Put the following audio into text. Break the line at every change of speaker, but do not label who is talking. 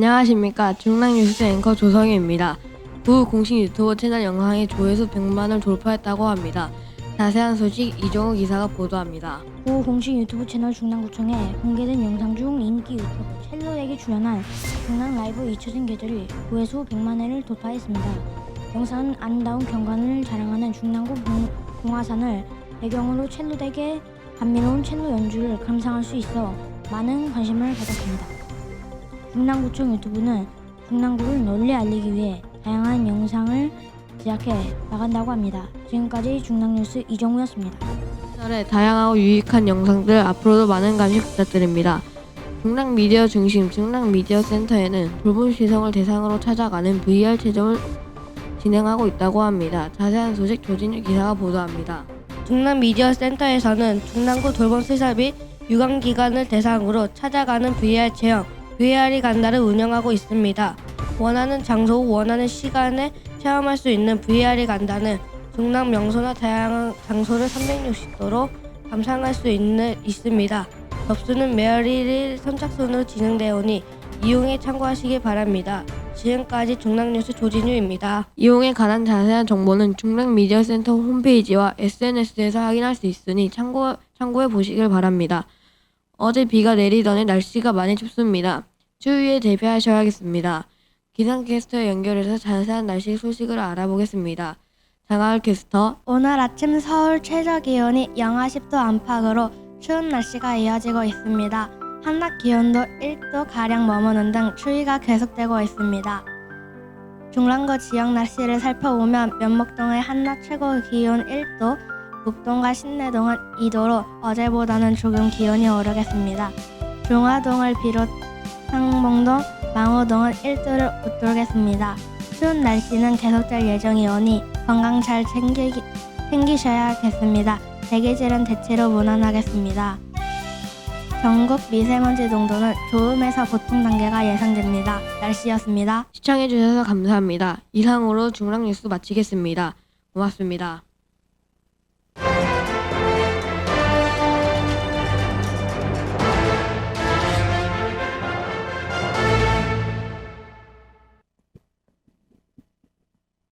안녕하십니까. 중랑뉴스 앵커 조성희입니다. 구 공식 유튜브 채널 영상이 조회수 100만을 돌파했다고 합니다. 자세한 소식 이종우 기사가 보도합니다.
고 공식 유튜브 채널 중랑구청에 공개된 영상 중 인기 유튜버 첼로에게 출연한 중랑 라이브 잊혀진 계절이 조회수 100만 회를 돌파했습니다. 영상은 아름다운 경관을 자랑하는 중랑구 봉- 봉화산을 배경으로 첼로에게 감미로운 첼로 연주를 감상할 수 있어 많은 관심을 받았습니다. 중랑구청 유튜브는 중랑구를 널리 알리기 위해 다양한 영상을 제작해 나간다고 합니다. 지금까지 중랑뉴스 이정우였습니다.
채널에 다양하고 유익한 영상들 앞으로도 많은 관심 부탁드립니다. 중랑 미디어 중심 중랑 미디어 센터에는 돌봄 시성을 대상으로 찾아가는 VR 체험을 진행하고 있다고 합니다. 자세한 소식 조진유 기사가 보도합니다.
중남 미디어 센터에서는 중남구 돌봄 시설 및 유관 기관을 대상으로 찾아가는 VR 체험, VR이 간다를 운영하고 있습니다. 원하는 장소, 원하는 시간에 체험할 수 있는 VR이 간다는 중남 명소나 다양한 장소를 360도로 감상할 수 있는, 있습니다. 접수는 매월 1일 선착순으로 진행되어 오니 이용에 참고하시기 바랍니다. 지금까지 중남뉴스 조진유입니다.
이용에 관한 자세한 정보는 중랑 미디어 센터 홈페이지와 SNS에서 확인할 수 있으니 참고, 참고해 보시길 바랍니다. 어제 비가 내리더니 날씨가 많이 춥습니다. 추위에 대비하셔야겠습니다. 기상캐스터 연결해서 자세한 날씨 소식을 알아보겠습니다. 장하을 캐스터,
오늘 아침 서울 최저 기온이 영하 10도 안팎으로 추운 날씨가 이어지고 있습니다. 한낮 기온도 1도 가량 머무는 등 추위가 계속되고 있습니다. 중랑구 지역 날씨를 살펴보면 면목동의 한낮 최고 기온 1도, 북동과 신내동은 2도로 어제보다는 조금 기온이 오르겠습니다. 중화동을 비롯 상봉동, 망호동은 1도를 웃돌겠습니다. 추운 날씨는 계속될 예정이오니 건강 잘 챙기, 챙기셔야겠습니다. 대기질은 대체로 무난하겠습니다. 전국 미세먼지 농도는 좋음에서 보통 단계가 예상됩니다. 날씨였습니다.
시청해주셔서 감사합니다. 이상으로 중랑 뉴스 마치겠습니다. 고맙습니다.